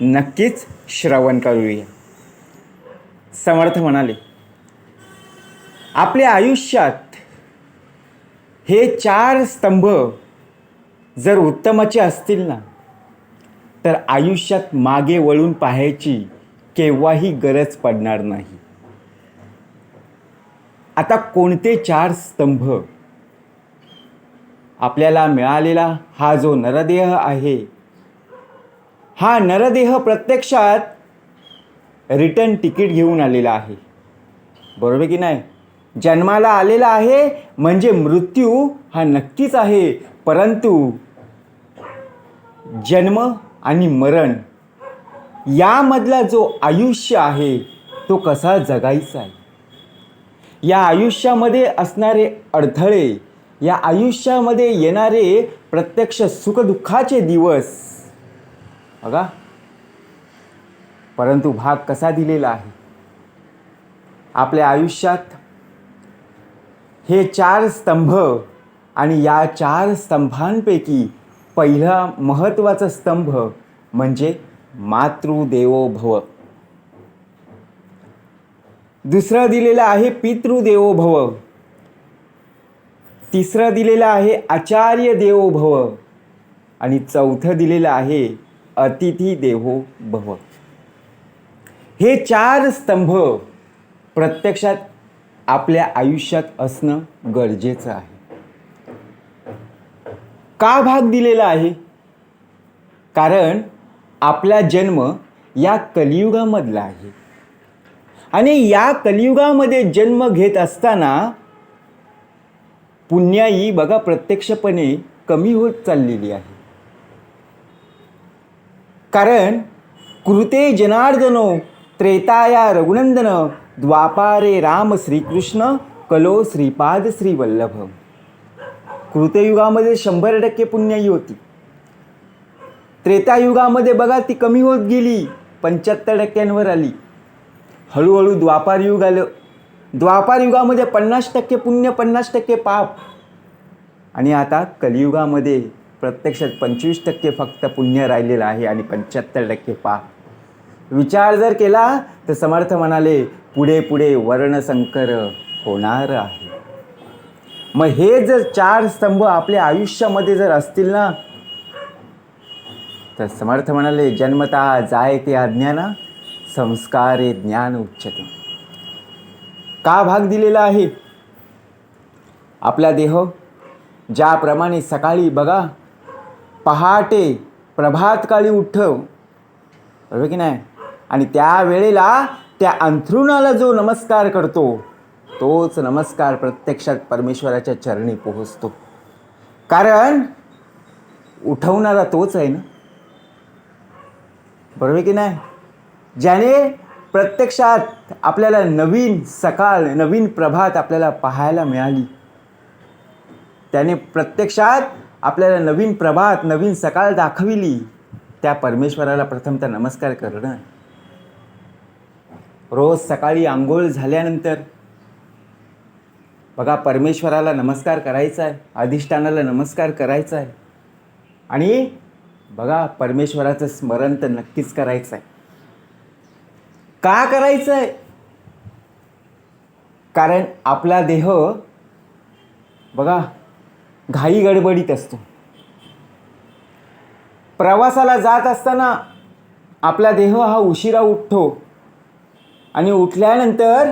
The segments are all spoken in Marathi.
नक्कीच श्रवण करूया. समर्थ म्हणाले आपल्या आयुष्यात हे चार स्तंभ जर उत्तमाचे असतील ना तर आयुष्यात मागे वळून पाहायची केव्हाही गरज पडणार नाही. आता कोणते चार स्तंभ आपल्याला मिळालेला हा जो नरदेह आहे हा नरदेह प्रत्यक्षात रिटर्न तिकीट घेऊन आलेला आहे. बरोबर की नाही? जन्माला आलेला आहे म्हणजे मृत्यू हा नक्कीच आहे परंतु जन्म आणि मरण यामधला जो आयुष्य आहे तो कसा जगायचा आहे? या आयुष्यामध्ये असणारे अडथळे या आयुष्यामध्ये येणारे प्रत्यक्ष सुखदुःखाचे दिवस बघा. परंतु भाग कसा दिलेला आहे? आपल्या आयुष्यात हे चार स्तंभ आणि या चार स्तंभांपैकी पहिला महत्त्वाचा स्तंभ म्हणजे मातृदेवो भव दुसरं दिलेलं आहे पितृदेवो भव तिसरं दिलेलं आहे आचार्य देवो भव आणि चौथं दिलेलं आहे अतिथी देवो भव. हे चार स्तंभ प्रत्यक्षात आपल्या आयुष्यात असणं गरजेचं आहे. का भाग दिलेला आहे? कारण आपला जन्म या कलियुगामधला आहे. आणि या कलियुगामध्ये जन्म घेत असताना पुण्याई बघा प्रत्यक्षपणे कमी होत चाललेली आहे. कारण कृते जनार्दनो त्रेताया रघुनंदन द्वापारे राम श्रीकृष्ण कलो श्रीपाद श्रीवल्लभ. कृतयुगामध्ये शंभर टक्के पुण्याई होती. त्रेतायुगामध्ये बघा ती कमी होत गेली पंच्याहत्तर टक्क्यांवर आली. हळूहळू द्वापार युग आलं. द्वापार युगामध्ये पन्नास टक्के पुण्य पन्नास टक्के पाप. आणि आता कलियुगामध्ये प्रत्यक्षात पंचवीस टक्के फक्त पुण्य राहिलेलं आहे आणि पंच्याहत्तर टक्के पाप. विचार जर केला तर समर्थ म्हणाले पुढे पुढे वर्णसंकर होणार आहे. मग हे जर चार स्तंभ आपल्या आयुष्यामध्ये जर असतील ना तर समर्थ म्हणाले जन्मता जाय ते अज्ञाना संस्कारे ज्ञान उच्चते का भाग दिलेला आहे? आपला देह ज्याप्रमाणे सकाळी बघा पहाटे प्रभातकाळी उठव. बरोबर की नाही? आणि त्या वेळेला त्या अंथरुणाला जो नमस्कार करतो तोच नमस्कार प्रत्यक्षात परमेश्वराच्या चरणी पोहोचतो. कारण उठवणारा तोच आहे ना? बरोबर की नाही? ज्याने प्रत्यक्षात आपल्याला नवीन सकाळ नवीन प्रभात आपल्याला पाहायला मिळाली. त्याने प्रत्यक्षात आपल्याला नवीन प्रभात नवीन सकाळ दाखविली. त्या परमेश्वराला प्रथमतः नमस्कार करणं. रोज सकाळी आंघोळ झाल्यानंतर बघा परमेश्वराला नमस्कार करायचा आहे अधिष्ठानाला नमस्कार करायचा आहे. आणि बघा परमेश्वराचं स्मरण तर नक्कीच करायचं आहे. का करायचं आहे? कारण आपला देह बघा घाई गडबडीत असतो. प्रवासाला जात असताना आपला देह हा उशिरा उठतो आणि उठल्यानंतर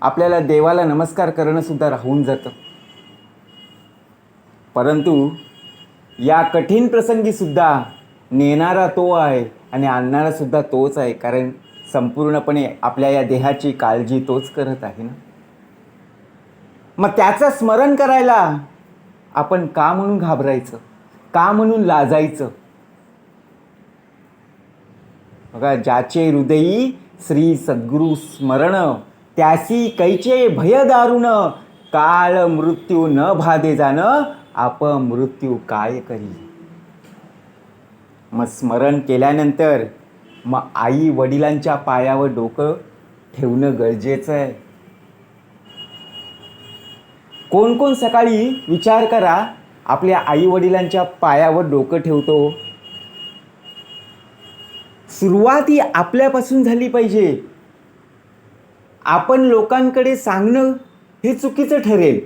आपल्याला देवाला नमस्कार करणंसुद्धा राहून जातं. परंतु या कठीण प्रसंगीसुद्धा नेणारा तो आहे आणि आणणारासुद्धा तोच आहे कारण संपूर्णपणे आपल्या या देहाची काळजी तोच करत आहे ना? मग त्याचं स्मरण करायला आपण का म्हणून घाबरायचं? का म्हणून लाजायचं? बघा ज्याचे हृदयी श्री सद्गुरु स्मरण त्यासी कैचे भय दारुण काळ मृत्यू न भादे जाणं आप मृत्यू काय करी? मग स्मरण केल्यानंतर मग आई वडिलांच्या पायावर डोकं ठेवणं गरजेचं आहे. कोण कोण सकाळी विचार करा आपल्या आई वडिलांच्या पायावर डोकं ठेवतो. सुरुवात ही आपल्यापासून झाली पाहिजे. आपण लोकांकडे सांगणं हे चुकीचं ठरेल.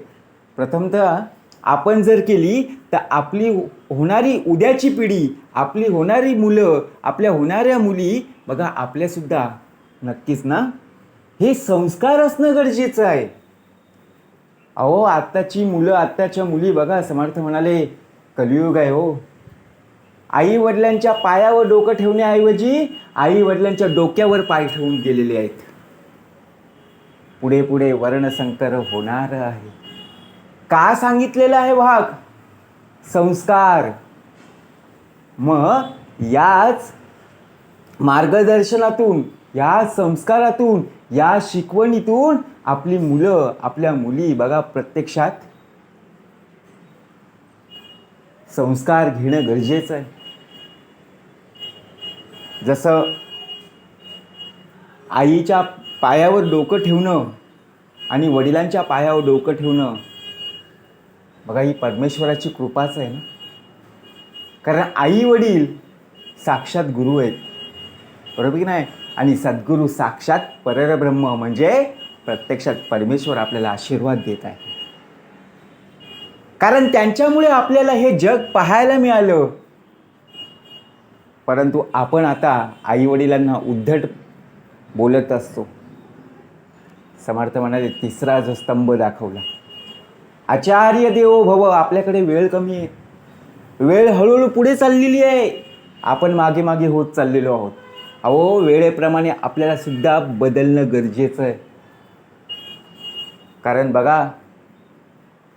प्रथमतः आपण जर केली तर आपली होणारी उद्याची पिढी आपली होणारी मुलं आपल्या होणाऱ्या मुली बघा आपल्यासुद्धा. नक्कीच ना? हे संस्कार असणं गरजेचं आहे. अहो आत्ताची मुलं आत्ताच्या मुली बघा समर्थ म्हणाले कलियुग आहे हो. आई वडिलांच्या पायावर डोकं ठेवण्याऐवजी आई वडिलांच्या डोक्यावर पाय ठेवून गेलेले आहेत. पुढे पुढे वर्णसंकर होणार आहे. का सांगितलेलं आहे वाघ संस्कार. मग याच मार्गदर्शनातून या संस्कारातून या शिकवणीतून आपली मुलं आपल्या मुली बघा प्रत्यक्षात संस्कार घेणं गरजेचं आहे. जसं आईच्या पायावर डोकं ठेवणं आणि वडिलांच्या पायावर डोकं ठेवणं बघा ही परमेश्वराची कृपाच आहे ना? कारण आई वडील साक्षात गुरु आहेत. बरोबर की नाही? आणि सद्गुरू साक्षात परब्रह्म म्हणजे प्रत्यक्षात परमेश्वर आपल्याला आशीर्वाद देत आहे. कारण त्यांच्यामुळे आपल्याला हे जग पाहायला मिळालं. परंतु आपण आता आई वडिलांना उद्धट बोलत असतो. समर्थ म्हणाले तिसरा जो स्तंभ दाखवला. आचार्य देवो भव आपल्याकडे वेळ कमी आहे. वेळ हळूहळू पुढे चाललेली आहे. आपण मागे मागे होत चाललेलो आहोत. अहो वेळेप्रमाणे आपल्याला सुद्धा बदलणं गरजेचं आहे. कारण बघा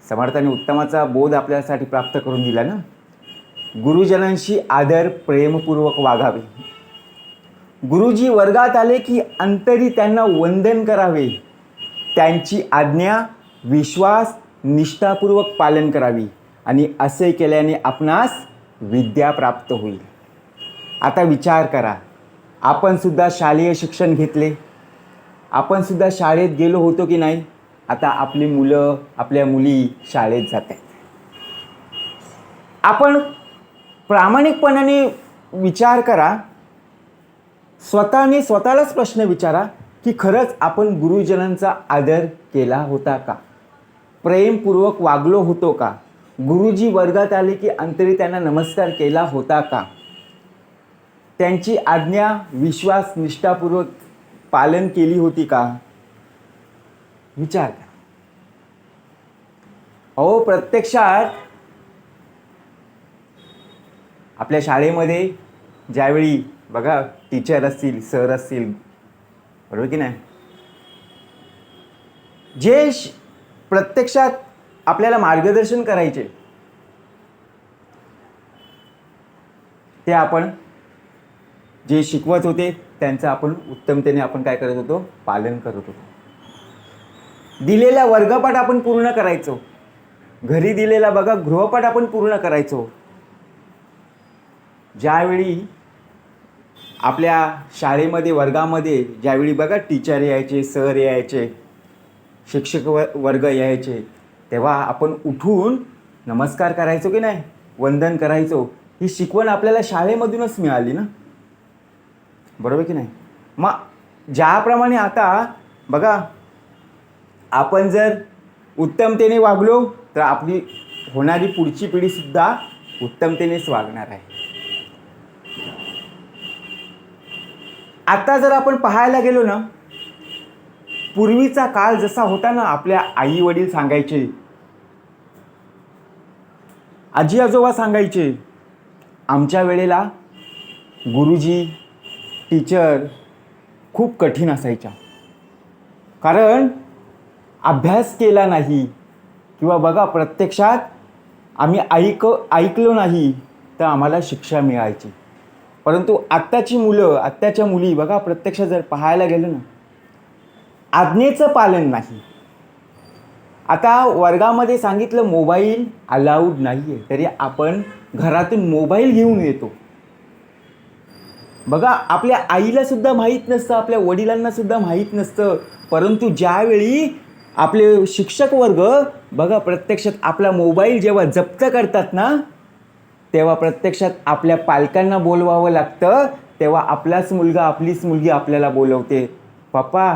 समर्थाने उत्तमाचा बोध आपल्यासाठी प्राप्त करून दिला ना. गुरुजनांशी आदर प्रेमपूर्वक वागावे. गुरुजी वर्गात आले की अंतरी त्यांना वंदन करावे. त्यांची आज्ञा विश्वास निष्ठापूर्वक पालन करावी आणि असे केल्याने आपणास विद्या प्राप्त होईल. आता विचार करा आपणसुद्धा शालेय शिक्षण घेतले? आपणसुद्धा शाळेत गेलो होतो की नाही? आता आपली मुलं आपल्या मुली शाळेत जात आहेत. आपण प्रामाणिकपणाने विचार करा. स्वतःने स्वतःलाच प्रश्न विचारा की खरंच आपण गुरुजनांचा आदर केला होता का? प्रेमपूर्वक वागलो होतो का? गुरुजी वर्गात आले की अंतरी त्यांना नमस्कार केला होता का? त्यांची आज्ञा विश्वास निष्ठापूर्वक पालन केली होती का? विचार करा. अहो प्रत्यक्षात आपल्या शाळेमध्ये ज्यावेळी बघा टीचर असतील सर असतील बरोबर की नाही? जे प्रत्यक्षात आपल्याला मार्गदर्शन करायचे ते आपण जे शिकवत होते त्यांचं आपण उत्तमतेने आपण काय करत होतो पालन करत होतो. दिलेला वर्गपाठ आपण पूर्ण करायचो. घरी दिलेला बघा गृहपाठ आपण पूर्ण करायचो. ज्यावेळी आपल्या शाळेमध्ये वर्गामध्ये ज्यावेळी बघा टीचर यायचे सर यायचे शिक्षक व वर्ग यायचे तेव्हा आपण उठून नमस्कार करायचो की नाही? वंदन करायचो. ही शिकवण आपल्याला शाळेमधूनच मिळाली ना? बरोबर की नाही? मग ज्याप्रमाणे आता बघा आपण जर उत्तमतेने वागलो तर आपली होणारी पुढची पिढीसुद्धा उत्तमतेनेच वागणार आहे. आता जर आपण पाहायला गेलो ना पूर्वीचा काळ जसा होता ना आपल्या आई वडील सांगायचे आजी आजोबा सांगायचे आमच्या वेळेला गुरुजी टीचर खूप कठीण असायच्या. कारण अभ्यास केला नाही किंवा बघा प्रत्यक्षात आम्ही ऐक ऐकलो नाही तर आम्हाला शिक्षा मिळायची. परंतु आत्ताची मुलं आत्ताच्या मुली बघा प्रत्यक्ष जर पाहायला गेलं ना आज्ञेचं पालन नाही. आता वर्गामध्ये सांगितलं मोबाईल अलाउड नाही आहे तरी आपण घरातून मोबाईल घेऊन येतो. बघा आपल्या आईलासुद्धा माहीत नसतं आपल्या वडिलांनासुद्धा माहीत नसतं परंतु ज्यावेळी आपले शिक्षक वर्ग बघा प्रत्यक्षात आपला मोबाईल जेव्हा जप्त करतात ना तेव्हा प्रत्यक्षात आपल्या पालकांना बोलवावं लागतं तेव्हा आपलाच मुलगा आपलीच मुलगी आपल्याला बोलवते. पप्पा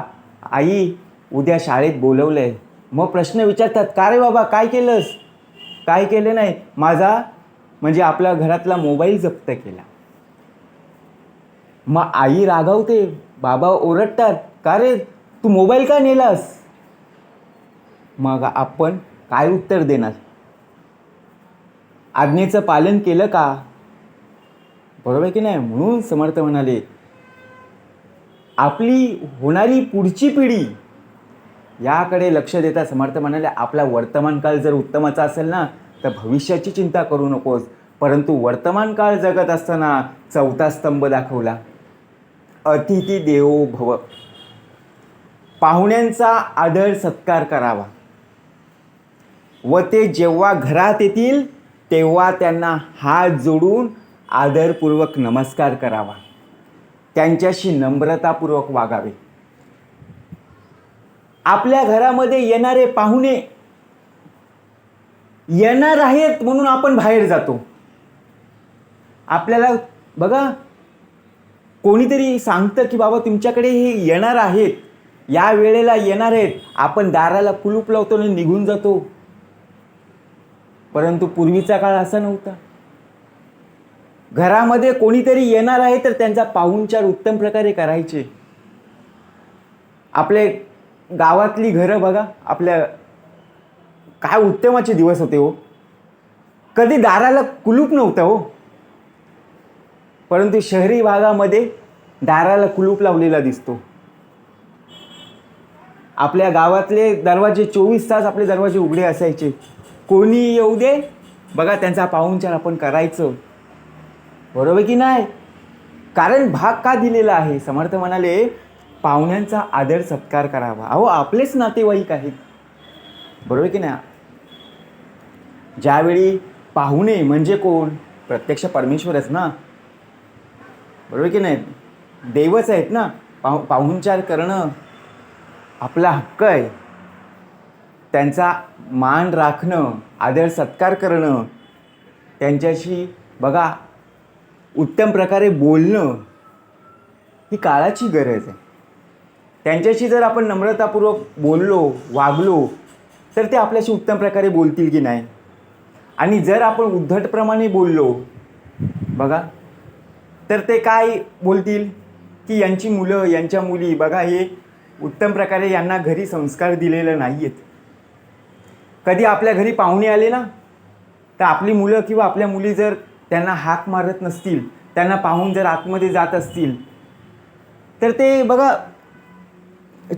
आई उद्या शाळेत बोलवलं आहे मग प्रश्न विचारतात का रे बाबा काय केलंस? काय केलं नाही? माझा म्हणजे आपल्या घरातला मोबाईल जप्त केला. मग आई रागावते बाबा ओरडतात. का रे? तू मोबाईल का नेलास? मग आपण काय उत्तर देणार? आज्ञेचं पालन केलं का? बरोबर आहे की नाही? म्हणून समर्थ म्हणाले आपली होणारी पुढची पिढी याकडे लक्ष देता समर्थ म्हणाले आपला वर्तमान काळ जर उत्तमाचा असेल ना तर भविष्याची चिंता करू नकोस. परंतु वर्तमान काळ जगत असताना चौथा स्तंभ दाखवला. अतिथी देवो भव. पाहुण्यांचा आदर सत्कार करावा. व ते जेव्हा घरात येतील तेव्हा त्यांना हात जोडून आदरपूर्वक नमस्कार करावा. त्यांच्याशी नम्रतापूर्वक वागावे. आपल्या घरामध्ये येणारे पाहुणे येणार आहेत म्हणून आपण बाहेर जातो. आपल्याला बघा कोणीतरी सांगतं की बाबा तुमच्याकडे हे येणार आहेत. या वेळेला येणार आहेत. आपण दाराला कुलूप लावतो आणि निघून जातो. परंतु पूर्वीचा काळ असा नव्हता. घरामध्ये कोणीतरी येणार आहे तर त्यांचा पाहुणचार उत्तम प्रकारे करायचे. आपले गावातली घरं बघा आपल्या काय उत्तमाचे दिवस होते हो. कधी दाराला कुलूप नव्हतं हो. परंतु शहरी भागामध्ये दाराला कुलूप लावलेला दिसतो. आपल्या गावातले दरवाजे चोवीस तास आपले दरवाजे उघडे असायचे. कोणी येऊ दे? बघा त्यांचा पाहुणचार आपण करायचं. बरोबर की नाही? कारण भाग का दिलेला आहे? समर्थ म्हणाले पाहुण्यांचा आदर सत्कार करावा. अहो आपलेच नातेवाईक आहेत. बरोबर की नाही? ज्यावेळी पाहुणे म्हणजे कोण? प्रत्यक्ष परमेश्वरच ना? बरोबर की नाही? देवच आहेत ना? पाहु पाहुणचार करणं आपला हक्क आहे. त्यांचा मान राखणं आदर सत्कार करणं त्यांच्याशी बघा उत्तम प्रकारे बोलणं ही काळाची गरज आहे. त्यांच्याशी जर आपण नम्रतापूर्वक बोललो वागलो तर ते आपल्याशी उत्तम प्रकारे बोलतील की नाही? आणि जर आपण उद्धटप्रमाणे बोललो बघा तर ते काय बोलतील? की यांची मुलं यांच्या मुली बघा हे उत्तम प्रकारे यांना घरी संस्कार दिलेले नाही आहेत कधी आपल्या घरी पाहुणे आले ना तर आपली मुलं किंवा आपल्या मुली जर त्यांना हाक मारत नसतील त्यांना पाहून जर आतमध्ये जात असतील तर ते बघा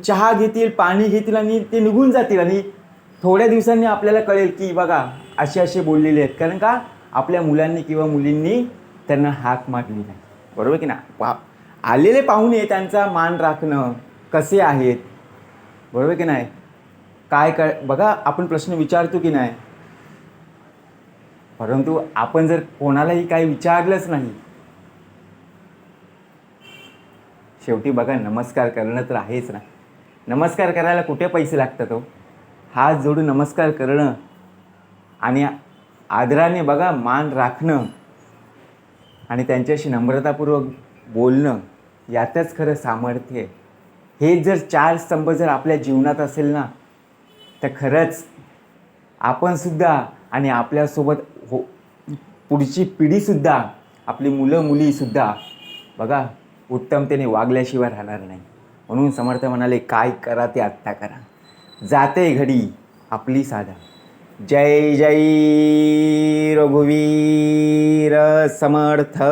चहा घेतील पाणी घेतील आणि ते निघून जातील आणि थोड्या दिवसांनी आपल्याला कळेल की बघा असे असे बोललेले आहेत. कारण का? आपल्या मुलांनी किंवा मुलींनी त्यांना हाक मारली नाही. बरोबर की ना? पा आलेले पाहुणे त्यांचा मान राखणं कसे आहेत? बरोबर की नाही? काय काय बघा आपण प्रश्न विचारतो की नाही? परंतु आपण जर कोणालाही काही विचारलंच नाही शेवटी बघा नमस्कार करणं तर आहेच ना. नमस्कार करायला कुठे पैसे लागतात हो? हात जोडून नमस्कार करणं आणि आदराने बघा मान राखणं आणि त्यांच्याशी नम्रतापूर्वक बोलणं यातच खरं सामर्थ्य आहे. हे जर चार स्तंभ जर आपल्या जीवनात असेल ना तर खरंच आपणसुद्धा आणि आपल्यासोबत हो पुढची पिढीसुद्धा आपली मुलं मुलीसुद्धा बघा उत्तमतेने वागल्याशिवाय राहणार नाही. म्हणून समर्थ म्हणाले काय करा ते आत्ता करा. जाते घडी आपली साधा. जय जय रघुवीर समर्थ.